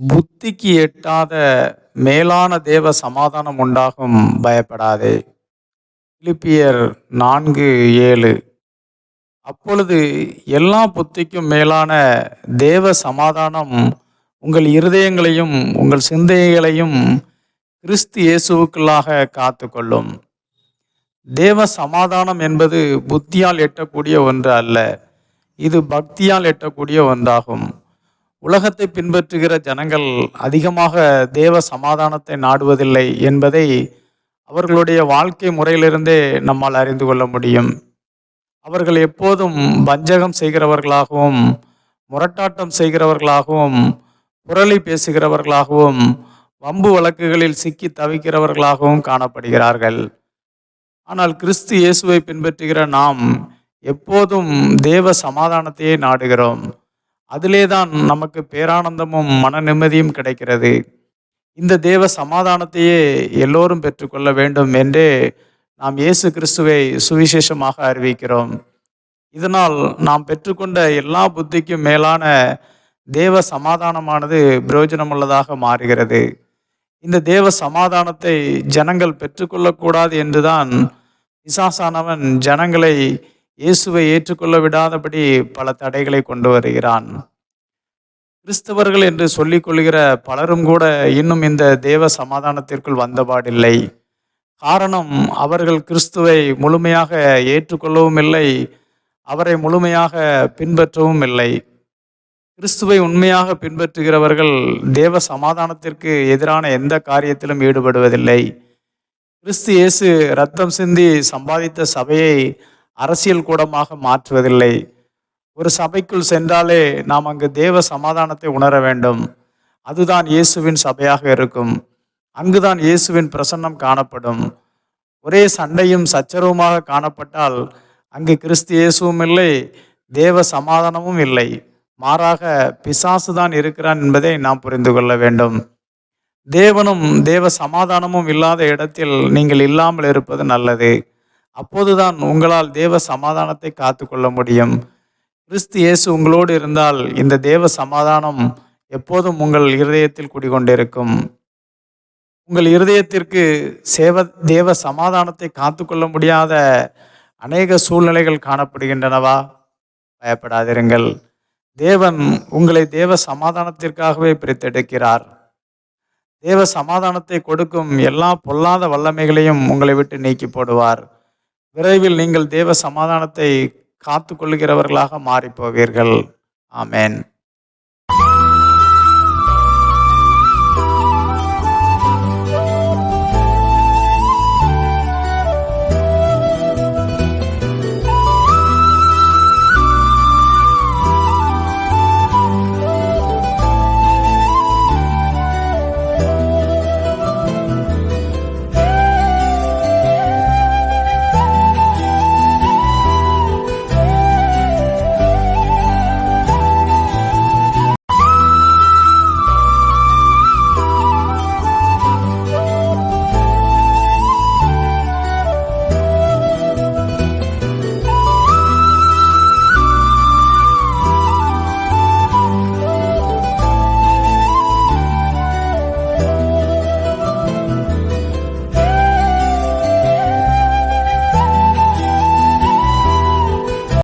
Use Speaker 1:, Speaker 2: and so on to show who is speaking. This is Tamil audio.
Speaker 1: புத்திக்கு எட்டாத மேலான தேவ சமாதானம் உண்டாகும் பயப்படாதே. பிலிப்பியர் நான்கு ஏழு. அப்பொழுது எல்லா புத்திக்கும் மேலான தேவ சமாதானம் உங்கள் இருதயங்களையும் உங்கள் சிந்தைகளையும் கிறிஸ்து இயேசுவுக்குள்ளாக காத்துக்கொள்ளும். தேவ சமாதானம் என்பது புத்தியால் எட்டக்கூடிய ஒன்று அல்ல இது பக்தியால் எட்டக்கூடிய ஒன்றாகும். உலகத்தை பின்பற்றுகிற ஜனங்கள் அதிகமாக தேவ சமாதானத்தை நாடுவதில்லை என்பதை அவர்களுடைய வாழ்க்கை முறையிலிருந்தே நம்மால் அறிந்து கொள்ள முடியும். அவர்கள் எப்போதும் வஞ்சகம் செய்கிறவர்களாகவும் முரட்டாட்டம் செய்கிறவர்களாகவும் புரளி பேசுகிறவர்களாகவும் வம்பு வழக்குகளில் சிக்கி தவிக்கிறவர்களாகவும் காணப்படுகிறார்கள். ஆனால் கிறிஸ்து இயேசுவை பின்பற்றுகிற நாம் எப்போதும் தேவ சமாதானத்தையே நாடுகிறோம். அதிலே தான் நமக்கு பேரானந்தமும் மன நிம்மதியும் கிடைக்கிறது. இந்த தேவ சமாதானத்தையே எல்லோரும் பெற்றுக்கொள்ள வேண்டும் என்றே நாம் இயேசு கிறிஸ்துவை சுவிசேஷமாக அறிவிக்கிறோம். இதனால் நாம் பெற்றுக்கொண்ட எல்லா புத்திக்கும் மேலான தேவ சமாதானமானது பிரயோஜனமுள்ளதாக மாறுகிறது. இந்த தேவ சமாதானத்தை ஜனங்கள் பெற்றுக்கொள்ளக்கூடாது என்றுதான் விசாசானவன் ஜனங்களை இயேசுவை ஏற்றுக்கொள்ள விடாதபடி பல தடைகளை கொண்டு வருகிறான். கிறிஸ்தவர்கள் என்று சொல்லிக் கொள்கிற பலரும் கூட இன்னும் இந்த தேவ சமாதானத்திற்குள் வந்தபாடில்லை. காரணம் அவர்கள் கிறிஸ்துவை முழுமையாக ஏற்றுக்கொள்ளவும் இல்லை அவரை முழுமையாக பின்பற்றவும் இல்லை. கிறிஸ்துவை உண்மையாக பின்பற்றுகிறவர்கள் தேவ சமாதானத்திற்கு எதிரான எந்த காரியத்திலும் ஈடுபடுவதில்லை. கிறிஸ்து இயேசு ரத்தம் சிந்தி சம்பாதித்த சபையை அரசியல் கூடமாக மாற்றுவதில்லை. ஒரு சபைக்குள் சென்றாலே நாம் அங்கு தேவ சமாதானத்தை உணர வேண்டும். அதுதான் இயேசுவின் சபையாக இருக்கும். அங்குதான் இயேசுவின் பிரசன்னம் காணப்படும். ஒரே சண்டையும் சச்சரவுமாக காணப்பட்டால் அங்கு கிறிஸ்து இயேசுவும் இல்லை தேவ சமாதானமும் இல்லை. மாறாக பிசாசு தான் இருக்கிறான் என்பதை நாம் புரிந்து கொள்ள வேண்டும். தேவனும் தேவ சமாதானமும் இல்லாத இடத்தில் நீங்கள் இல்லாமல் இருப்பது நல்லது. அப்போதுதான் உங்களால் தேவ சமாதானத்தை காத்து கொள்ள முடியும். கிறிஸ்து இயேசு உங்களோடு இருந்தால் இந்த தேவ சமாதானம் எப்போதும் உங்கள் இருதயத்தில் குடிகொண்டிருக்கும். உங்கள் இருதயத்திற்கு சேவ தேவ சமாதானத்தை காத்துக்கொள்ள முடியாத அநேக சூழ்நிலைகள் காணப்படுகின்றனவா? பயப்படாதிருங்கள். தேவன் உங்களை தேவ சமாதானத்திற்காகவே பிரித்தெடுக்கிறார். தேவ சமாதானத்தை கொடுக்கும் எல்லா பொல்லாத வல்லமைகளையும் உங்களை விட்டு நீக்கி போடுவார். விரைவில் நீங்கள் தேவ சமாதானத்தை காத்து கொள்கிறவர்களாக மாறிப்போவீர்கள். ஆமேன்.